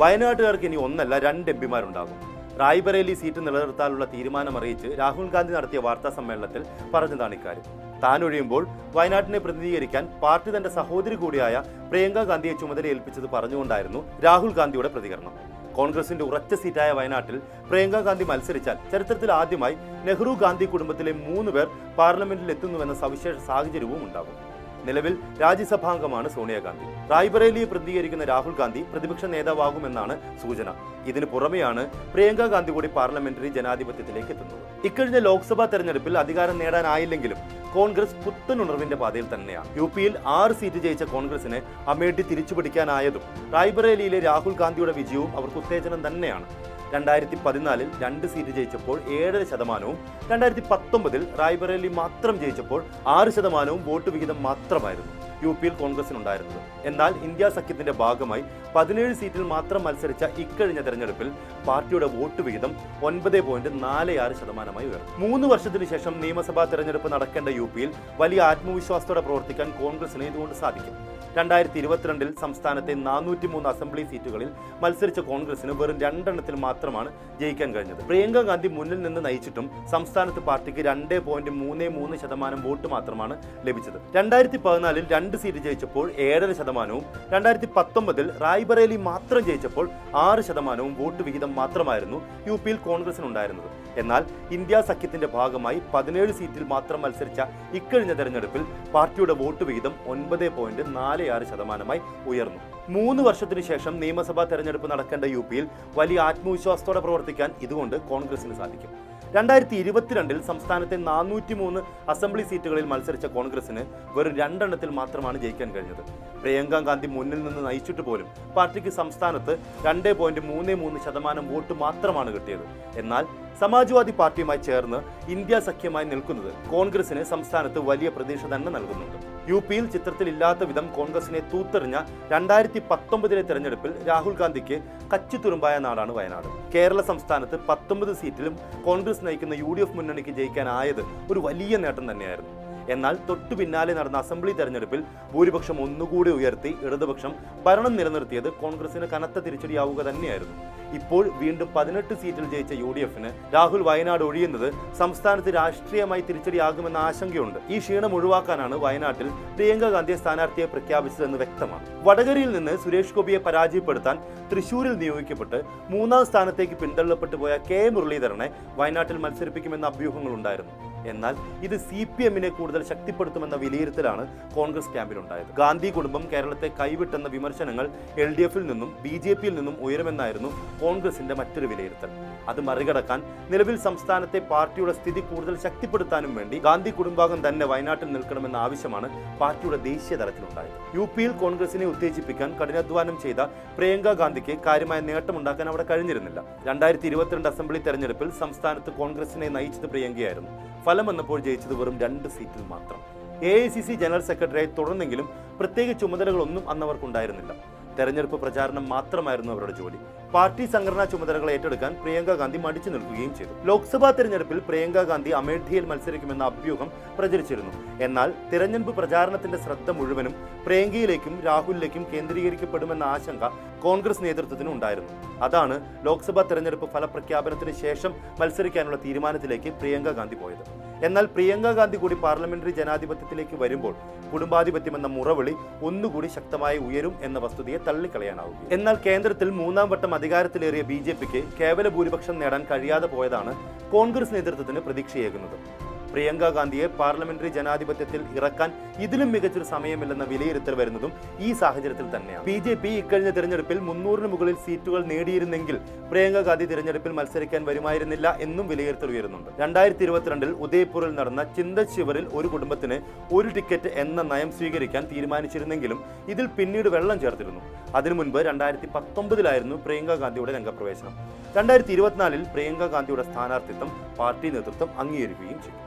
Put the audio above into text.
വയനാട്ടുകാർക്ക് ഇനി ഒന്നല്ല രണ്ട് എം പിമാരുണ്ടാകും. റായ്ബറേലി സീറ്റ് നിലനിർത്താനുള്ള തീരുമാനം അറിയിച്ച് രാഹുൽ ഗാന്ധി നടത്തിയ വാർത്താ സമ്മേളനത്തിൽ പറഞ്ഞതാണ് ഇക്കാര്യം. താൻ ഒഴിയുമ്പോൾ വയനാട്ടിനെ പ്രതിനിധീകരിക്കാൻ പാർട്ടി തന്റെ സഹോദരി കൂടിയായ പ്രിയങ്ക ഗാന്ധിയെ ചുമതല ഏൽപ്പിച്ചത് പറഞ്ഞുകൊണ്ടായിരുന്നു രാഹുൽ ഗാന്ധിയുടെ പ്രതികരണം. കോൺഗ്രസിന്റെ ഉറച്ച സീറ്റായ വയനാട്ടിൽ പ്രിയങ്ക ഗാന്ധി മത്സരിച്ചാൽ ചരിത്രത്തിൽ ആദ്യമായി നെഹ്റു ഗാന്ധി കുടുംബത്തിലെ മൂന്ന് പേർ പാർലമെന്റിൽ എത്തുന്നുവെന്ന സവിശേഷ സാഹചര്യവും ഉണ്ടാകും. നിലവിൽ രാജ്യസഭാംഗമാണ് സോണിയാഗാന്ധി. റായ്ബറേലിയെ പ്രതികരിക്കുന്ന രാഹുൽ ഗാന്ധി പ്രതിപക്ഷ നേതാവാകുമെന്നാണ് സൂചന. ഇതിനു പുറമെയാണ് പ്രിയങ്ക ഗാന്ധി കൂടി പാർലമെന്ററി ജനാധിപത്യത്തിലേക്ക് എത്തുന്നത്. ഇക്കഴിഞ്ഞ ലോക്സഭാ തെരഞ്ഞെടുപ്പിൽ അധികാരം നേടാനായില്ലെങ്കിലും കോൺഗ്രസ് പുത്തൻ ഉണർവിന്റെ പാതയിൽ തന്നെയാണ്. യു പിയിൽ ആറ് സീറ്റ് ജയിച്ച കോൺഗ്രസിന് അമേഠി തിരിച്ചുപിടിക്കാനായതും റായ്ബറേലിയിലെ രാഹുൽ ഗാന്ധിയുടെ വിജയവും അവർക്ക് ഉത്തേജനം തന്നെയാണ്. രണ്ടായിരത്തി പതിനാലിൽ രണ്ട് സീറ്റ് ജയിച്ചപ്പോൾ ഏഴര ശതമാനവും രണ്ടായിരത്തി പത്തൊമ്പതിൽ റായ്ബറേലി മാത്രം ജയിച്ചപ്പോൾ ആറ് ശതമാനവും വോട്ട് വിഹിതം മാത്രമായിരുന്നു യു പിയിൽ കോൺഗ്രസിനുണ്ടായിരുന്നത്. എന്നാൽ ഇന്ത്യ സഖ്യത്തിന്റെ ഭാഗമായി പതിനേഴ് സീറ്റിൽ മാത്രം മത്സരിച്ച ഇക്കഴിഞ്ഞ തെരഞ്ഞെടുപ്പിൽ പാർട്ടിയുടെ വോട്ട് വിഹിതം ഒൻപത് പോയിന്റ് നാല് ആറ് ശതമാനമായി ഉയർന്നു. മൂന്ന് വർഷത്തിനു ശേഷം നിയമസഭാ തെരഞ്ഞെടുപ്പ് നടക്കേണ്ട യു പിയിൽ വലിയ ആത്മവിശ്വാസത്തോടെ പ്രവർത്തിക്കാൻ കോൺഗ്രസിന് ഇതുകൊണ്ട് സാധിക്കും. രണ്ടായിരത്തി ഇരുപത്തിരണ്ടിൽ സംസ്ഥാനത്തെ നാനൂറ്റി മൂന്ന് അസംബ്ലി സീറ്റുകളിൽ മത്സരിച്ച കോൺഗ്രസിന് വെറും രണ്ടെണ്ണത്തിൽ മാത്രമാണ് ജയിക്കാൻ കഴിഞ്ഞത്. പ്രിയങ്ക ഗാന്ധി മുന്നിൽ നിന്ന് നയിച്ചിട്ടും സംസ്ഥാനത്ത് പാർട്ടിക്ക് രണ്ട് പോയിന്റ് മൂന്ന് മൂന്ന് ശതമാനം വോട്ട് മാത്രമാണ് ലഭിച്ചത്. രണ്ടായിരത്തി പതിനാലിൽ രണ്ട് സീറ്റ് ജയിച്ചപ്പോൾ ഏഴര ശതമാനവും രണ്ടായിരത്തി പത്തൊമ്പതിൽ റായ്ബറേലി മാത്രം ജയിച്ചപ്പോൾ ആറ് ശതമാനവും വോട്ട് വിഹിതം മാത്രമായിരുന്നു യു പിയിൽ കോൺഗ്രസിനുണ്ടായിരുന്നത്. എന്നാൽ ഇന്ത്യ സഖ്യത്തിന്റെ ഭാഗമായി പതിനേഴ് സീറ്റിൽ മാത്രം മത്സരിച്ച ഇക്കഴിഞ്ഞ തെരഞ്ഞെടുപ്പിൽ പാർട്ടിയുടെ വോട്ട് വിഹിതം ഒൻപത് പോയിന്റ് നാല് ആറ് ശതമാനമായി ഉയർന്നു. മൂന്ന് വർഷത്തിനു ശേഷം നിയമസഭാ തെരഞ്ഞെടുപ്പ് നടക്കേണ്ട യു പിയിൽ വലിയ ആത്മവിശ്വാസത്തോടെ പ്രവർത്തിക്കാൻ ഇതുകൊണ്ട് കോൺഗ്രസിന് സാധിക്കും. രണ്ടായിരത്തി ഇരുപത്തിരണ്ടിൽ സംസ്ഥാനത്തെ നാനൂറ്റി മൂന്ന് അസംബ്ലി സീറ്റുകളിൽ മത്സരിച്ച കോൺഗ്രസിന് വെറും രണ്ടെണ്ണത്തിൽ മാത്രമാണ് ജയിക്കാൻ കഴിഞ്ഞത്. പ്രിയങ്ക ഗാന്ധി മുന്നിൽ നിന്ന് നയിച്ചിട്ട് പോലും പാർട്ടിക്ക് സംസ്ഥാനത്ത് രണ്ട് പോയിന്റ് മൂന്ന് മൂന്ന് ശതമാനം വോട്ട് മാത്രമാണ് കിട്ടിയത്. എന്നാൽ സമാജ്വാദി പാർട്ടിയുമായി ചേർന്ന് ഇന്ത്യ സഖ്യമായി നിൽക്കുന്നത് കോൺഗ്രസിന് സംസ്ഥാനത്ത് വലിയ പ്രതീക്ഷ തന്നെ നൽകുന്നുണ്ട്. യു പിയിൽ ചിത്രത്തിലില്ലാത്ത വിധം കോൺഗ്രസിനെ തൂത്തെറിഞ്ഞ രണ്ടായിരത്തി പത്തൊമ്പതിലെ തെരഞ്ഞെടുപ്പിൽ രാഹുൽ ഗാന്ധിക്ക് കച്ചിത്തുരുമ്പായ നാടാണ് വയനാട്. കേരള സംസ്ഥാനത്ത് പത്തൊമ്പത് സീറ്റിലും കോൺഗ്രസ് നയിക്കുന്ന യു മുന്നണിക്ക് ജയിക്കാനായത് ഒരു വലിയ നേട്ടം തന്നെയായിരുന്നു. എന്നാൽ തൊട്ടു പിന്നാലെ നടന്ന അസംബ്ലി തെരഞ്ഞെടുപ്പിൽ ഭൂരിപക്ഷം ഒന്നുകൂടി ഉയർത്തി ഇടതുപക്ഷം ഭരണം നിലനിർത്തിയത് കോൺഗ്രസിന് കനത്ത തിരിച്ചടിയാവുക തന്നെയായിരുന്നു. ഇപ്പോൾ വീണ്ടും പതിനെട്ട് സീറ്റിൽ ജയിച്ച യു ഡി എഫിന് രാഹുൽ വയനാട് ഒഴിയുന്നത് സംസ്ഥാനത്ത് രാഷ്ട്രീയമായി തിരിച്ചടിയാകുമെന്ന ആശങ്കയുണ്ട്. ഈ ക്ഷീണം ഒഴിവാക്കാനാണ് വയനാട്ടിൽ പ്രിയങ്ക ഗാന്ധിയെ സ്ഥാനാർത്ഥിയെ പ്രഖ്യാപിച്ചതെന്ന് വ്യക്തമാണ്. വടകരയിൽ നിന്ന് സുരേഷ് ഗോപിയെ പരാജയപ്പെടുത്താൻ തൃശൂരിൽ നിയോഗിക്കപ്പെട്ട് മൂന്നാം സ്ഥാനത്തേക്ക് പിന്തള്ളപ്പെട്ടു പോയ കെ മുരളീധരനെ വയനാട്ടിൽ മത്സരിപ്പിക്കുമെന്ന അഭ്യൂഹങ്ങളുണ്ടായിരുന്നു. എന്നാൽ ഇത് സി പി എമ്മിനെ കൂടുതൽ ശക്തിപ്പെടുത്തുമെന്ന വിലയിരുത്തലാണ് കോൺഗ്രസ് ക്യാമ്പിലുണ്ടായത്. ഗാന്ധി കുടുംബം കേരളത്തെ കൈവിട്ടെന്ന വിമർശനങ്ങൾ എൽ ഡി എഫിൽ നിന്നും ബി ജെ പിയിൽ നിന്നും ഉയരുമെന്നായിരുന്നു കോൺഗ്രസിന്റെ മറ്റൊരു വിലയിരുത്തൽ. അത് മറികടക്കാൻ നിലവിൽ സംസ്ഥാനത്തെ പാർട്ടിയുടെ സ്ഥിതി കൂടുതൽ ശക്തിപ്പെടുത്താനും വേണ്ടി ഗാന്ധി കുടുംബാംഗം തന്നെ വയനാട്ടിൽ നിൽക്കണമെന്ന ആവശ്യമാണ് പാർട്ടിയുടെ ദേശീയ തലത്തിലുണ്ടായത്. യു പിയിൽ കോൺഗ്രസിനെ ഉത്തേജിപ്പിക്കാൻ കഠിനാധ്വാനം ചെയ്ത പ്രിയങ്ക ഗാന്ധിക്ക് കാര്യമായ നേട്ടമുണ്ടാക്കാൻ അവിടെ കഴിഞ്ഞിരുന്നില്ല. രണ്ടായിരത്തി ഇരുപത്തിരണ്ട് അസംബ്ലി തെരഞ്ഞെടുപ്പിൽ സംസ്ഥാനത്ത് കോൺഗ്രസിനെ നയിച്ചത് പ്രിയങ്കയായിരുന്നു. ഫലം വന്നപ്പോൾ ജയിച്ചത് വെറും രണ്ട് സീറ്റിൽ മാത്രം. A I C C general സെക്രട്ടറിയായി തുടർന്നെങ്കിലും പ്രത്യേക ചുമതലകളൊന്നും അന്നവർക്കുണ്ടായിരുന്നില്ല തെരഞ്ഞെടുപ്പ് പ്രചാരണം മാത്രമായിരുന്നു അവരുടെ ജോലി. പാർട്ടി സംഘടനാ ചുമതലകൾ ഏറ്റെടുക്കാൻ പ്രിയങ്ക ഗാന്ധി മടിച്ചു നിൽക്കുകയും ചെയ്തു. ലോക്സഭാ തെരഞ്ഞെടുപ്പിൽ പ്രിയങ്ക ഗാന്ധി അമേഠിയിൽ മത്സരിക്കുമെന്ന അഭ്യൂഹം പ്രചരിച്ചിരുന്നു. എന്നാൽ തിരഞ്ഞെടുപ്പ് പ്രചാരണത്തിന്റെ ശ്രദ്ധ മുഴുവനും പ്രിയങ്കയിലേക്കും രാഹുലിലേക്കും കേന്ദ്രീകരിക്കപ്പെടുമെന്ന ആശങ്ക കോൺഗ്രസ് നേതൃത്വത്തിന് ഉണ്ടായിരുന്നു. അതാണ് ലോക്സഭാ തെരഞ്ഞെടുപ്പ് ഫലപ്രഖ്യാപനത്തിന് ശേഷം മത്സരിക്കാനുള്ള തീരുമാനത്തിലേക്ക് പ്രിയങ്ക ഗാന്ധി പോയത്. എന്നാൽ പ്രിയങ്ക ഗാന്ധി കൂടി പാർലമെന്ററി ജനാധിപത്യത്തിലേക്ക് വരുമ്പോൾ കുടുംബാധിപത്യം എന്ന മുറവിളി ഒന്നുകൂടി ശക്തമായി ഉയരും എന്ന വസ്തുതയെ തള്ളിക്കളയാനാവും എന്നാൽ കേന്ദ്രത്തിൽ മൂന്നാം വട്ടം അധികാരത്തിലേറിയ ബി ജെ പിക്ക് കേവല ഭൂരിപക്ഷം നേടാൻ കഴിയാതെ പോയതാണ് കോൺഗ്രസ് നേതൃത്വത്തിന് പ്രതീക്ഷയേകുന്നത്. പ്രിയങ്ക ഗാന്ധിയെ പാർലമെന്ററി ജനാധിപത്യത്തിൽ ഇറക്കാൻ ഇതിലും മികച്ചൊരു സമയമില്ലെന്ന വിലയിരുത്തൽ വരുന്നതും ഈ സാഹചര്യത്തിൽ തന്നെയാണ്. ബി ജെ പി ഇക്കഴിഞ്ഞ തിരഞ്ഞെടുപ്പിൽ മുന്നൂറിന് മുകളിൽ സീറ്റുകൾ നേടിയിരുന്നെങ്കിൽ പ്രിയങ്ക ഗാന്ധി തിരഞ്ഞെടുപ്പിൽ മത്സരിക്കാൻ വരുമായിരുന്നില്ല എന്നും വിലയിരുത്തൽ ഉയരുന്നുണ്ട്. രണ്ടായിരത്തി ഇരുപത്തിരണ്ടിൽ ഉദയ്പൂരിൽ നടന്ന ചിന്ത ശിവറിൽ ഒരു കുടുംബത്തിന് ഒരു ടിക്കറ്റ് എന്ന നയം സ്വീകരിക്കാൻ തീരുമാനിച്ചിരുന്നെങ്കിലും ഇതിൽ പിന്നീട് വെള്ളം ചേർത്തിരുന്നു. അതിനു മുൻപ് രണ്ടായിരത്തി പത്തൊമ്പതിലായിരുന്നു പ്രിയങ്ക ഗാന്ധിയുടെ രംഗപ്രവേശനം. രണ്ടായിരത്തി ഇരുപത്തിനാലിൽ പ്രിയങ്ക ഗാന്ധിയുടെ സ്ഥാനാർത്ഥിത്വം പാർട്ടി നേതൃത്വം അംഗീകരിക്കുകയും ചെയ്തു.